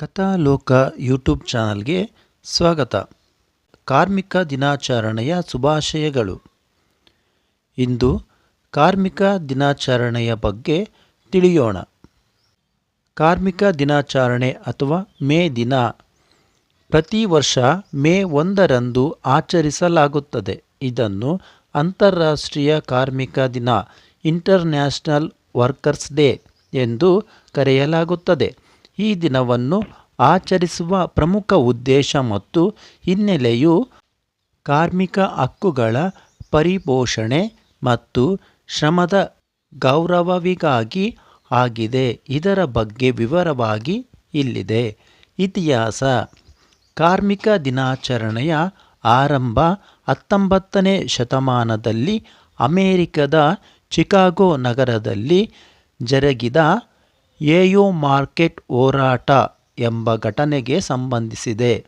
ಕಥಾಲೋಕ YouTube ಚಾನಲ್ಗೆ ಸ್ವಾಗತ. ಕಾರ್ಮಿಕ ದಿನಾಚರಣೆಯ ಶುಭಾಶಯಗಳು. ಇಂದು ಕಾರ್ಮಿಕ ದಿನಾಚರಣೆಯ ಬಗ್ಗೆ ತಿಳಿಯೋಣ. ಕಾರ್ಮಿಕ ದಿನಾಚರಣೆ ಅಥವಾ ಮೇ ದಿನ. ಪ್ರತಿ ವರ್ಷ ಮೇ ಒಂದರಂದು ಆಚರಿಸಲಾಗುತ್ತದೆ. ಇದನ್ನು ಅಂತಾರಾಷ್ಟ್ರೀಯ ಕಾರ್ಮಿಕ ದಿನ ಇಂಟರ್ನ್ಯಾಷನಲ್ ವರ್ಕರ್ಸ್ ಡೇ ಎಂದು ಕರೆಯಲಾಗುತ್ತದೆ. ಈ ದಿನವನ್ನು ಆಚರಿಸುವ ಪ್ರಮುಖ ಉದ್ದೇಶ ಮತ್ತು ಹಿನ್ನೆಲೆಯು ಕಾರ್ಮಿಕ ಹಕ್ಕುಗಳ ಪರಿಪೋಷಣೆ ಮತ್ತು ಶ್ರಮದ ಗೌರವವಿಗಾಗಿ ಆಗಿದೆ. ಇದರ ಬಗ್ಗೆ ವಿವರವಾಗಿ ಇಲ್ಲಿದೆ. ಇತಿಹಾಸ. ಕಾರ್ಮಿಕ ದಿನಾಚರಣೆಯ ಆರಂಭ ಹತ್ತೊಂಬತ್ತನೇ ಶತಮಾನದಲ್ಲಿ ಅಮೇರಿಕದ ಚಿಕಾಗೋ ನಗರದಲ್ಲಿ ಜರುಗಿದ ಏಯೋ ಮಾರ್ಕೆಟ್ ಹೋರಾಟ ಎಂಬ ಘಟನೆಗೆ ಸಂಬಂಧಿಸಿದೆ.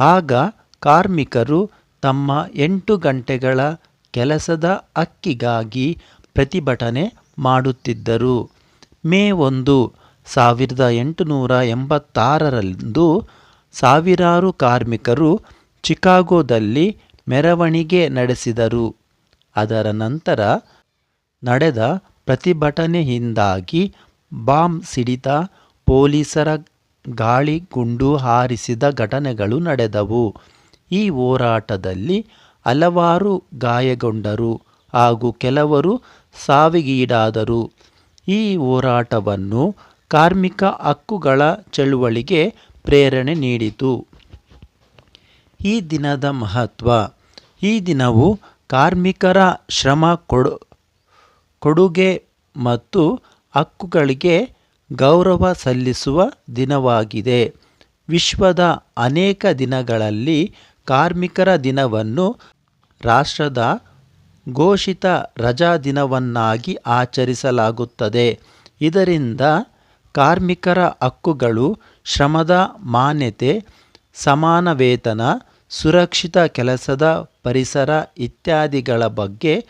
ಆಗ ಕಾರ್ಮಿಕರು ತಮ್ಮ ಎಂಟು ಗಂಟೆಗಳ ಕೆಲಸದ ಹಕ್ಕಿಗಾಗಿ ಪ್ರತಿಭಟನೆ ಮಾಡುತ್ತಿದ್ದರು. ಮೇ ಒಂದು, ಸಾವಿರದ ಎಂಟುನೂರ ಎಂಬತ್ತಾರರಂದು ಸಾವಿರಾರು ಕಾರ್ಮಿಕರು ಚಿಕಾಗೋದಲ್ಲಿ ಮೆರವಣಿಗೆ ನಡೆಸಿದರು. ಅದರ ನಂತರ ನಡೆದ ಪ್ರತಿಭಟನೆಯಿಂದಾಗಿ ಬಾಂಬ್ ಸಿಡಿತ ಪೊಲೀಸರ ಗಾಳಿ ಗುಂಡು ಹಾರಿಸಿದ ಘಟನೆಗಳು ನಡೆದವು. ಈ ಹೋರಾಟದಲ್ಲಿ ಹಲವಾರು ಗಾಯಗೊಂಡರು ಹಾಗೂ ಕೆಲವರು ಸಾವಿಗೀಡಾದರು. ಈ ಹೋರಾಟವನ್ನು ಕಾರ್ಮಿಕ ಹಕ್ಕುಗಳ ಚಳುವಳಿಗೆ ಪ್ರೇರಣೆ ನೀಡಿತು. ಈ ದಿನದ ಮಹತ್ವ. ಈ ದಿನವು ಕಾರ್ಮಿಕರ ಶ್ರಮ ಕೊಡು, ಕೊಡುಗೆ ಮತ್ತು ಹಕ್ಕುಗಳಿಗೆ ಗೌರವ ಸಲ್ಲಿಸುವ ದಿನವಾಗಿದೆ. ವಿಶ್ವದ ಅನೇಕ ದಿನಗಳಲ್ಲಿ ಕಾರ್ಮಿಕರ ದಿನವನ್ನು ರಾಷ್ಟ್ರದ ಘೋಷಿತ ರಜಾದಿನವನ್ನಾಗಿ ಆಚರಿಸಲಾಗುತ್ತದೆ. ಇದರಿಂದ ಕಾರ್ಮಿಕರ ಹಕ್ಕುಗಳು ಶ್ರಮದ ಮಾನ್ಯತೆ, ಸಮಾನ ವೇತನ, ಸುರಕ್ಷಿತ ಕೆಲಸದ ಪರಿಸರ ಇತ್ಯಾದಿಗಳ ಬಗ್ಗೆ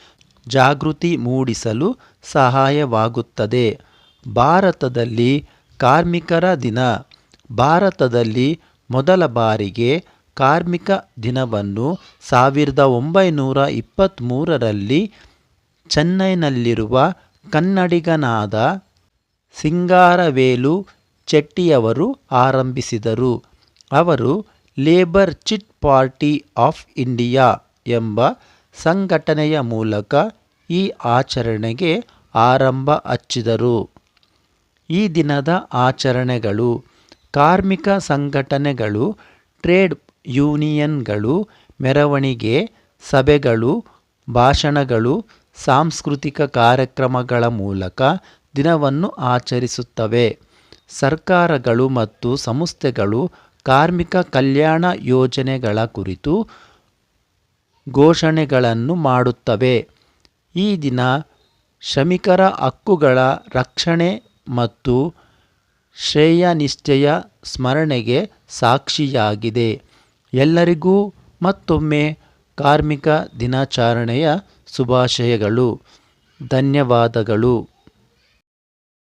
ಜಾಗೃತಿ ಮೂಡಿಸಲು ಸಹಾಯವಾಗುತ್ತದೆ. ಭಾರತದಲ್ಲಿ ಕಾರ್ಮಿಕರ ದಿನ. ಭಾರತದಲ್ಲಿ ಮೊದಲ ಬಾರಿಗೆ ಕಾರ್ಮಿಕ ದಿನವನ್ನು ಸಾವಿರದ ಒಂಬೈನೂರ ಇಪ್ಪತ್ತ್ಮೂರರಲ್ಲಿ ಚೆನ್ನೈನಲ್ಲಿರುವ ಕನ್ನಡಿಗನಾದ ಸಿಂಗಾರವೇಲು ಚೆಟ್ಟಿಯವರು ಆರಂಭಿಸಿದರು. ಅವರು ಲೇಬರ್ ಚಿಟ್ ಪಾರ್ಟಿ ಆಫ್ ಇಂಡಿಯಾ ಎಂಬ ಸಂಘಟನೆಯ ಮೂಲಕ ಈ ಆಚರಣೆಗೆ ಆರಂಭ ಹಚ್ಚಿದರು. ಈ ದಿನದ ಆಚರಣೆಗಳು ಕಾರ್ಮಿಕ ಸಂಘಟನೆಗಳು, ಟ್ರೇಡ್ ಯೂನಿಯನ್ಗಳು, ಮೆರವಣಿಗೆ ಸಭೆಗಳು, ಭಾಷಣಗಳು, ಸಾಂಸ್ಕೃತಿಕ ಕಾರ್ಯಕ್ರಮಗಳ ಮೂಲಕ ದಿನವನ್ನು ಆಚರಿಸುತ್ತವೆ. ಸರ್ಕಾರಗಳು ಮತ್ತು ಸಂಸ್ಥೆಗಳು ಕಾರ್ಮಿಕ ಕಲ್ಯಾಣ ಯೋಜನೆಗಳ ಕುರಿತು ಘೋಷಣೆಗಳನ್ನು ಮಾಡುತ್ತವೆ. ಈ ದಿನ ಶ್ರಮಿಕರ ಹಕ್ಕುಗಳ ರಕ್ಷಣೆ ಮತ್ತು ಶ್ರೇಯನಿಷ್ಠೆಯ ಸ್ಮರಣೆಗೆ ಸಾಕ್ಷಿಯಾಗಿದೆ. ಎಲ್ಲರಿಗೂ ಮತ್ತೊಮ್ಮೆ ಕಾರ್ಮಿಕ ದಿನಾಚರಣೆಯ ಶುಭಾಶಯಗಳು. ಧನ್ಯವಾದಗಳು.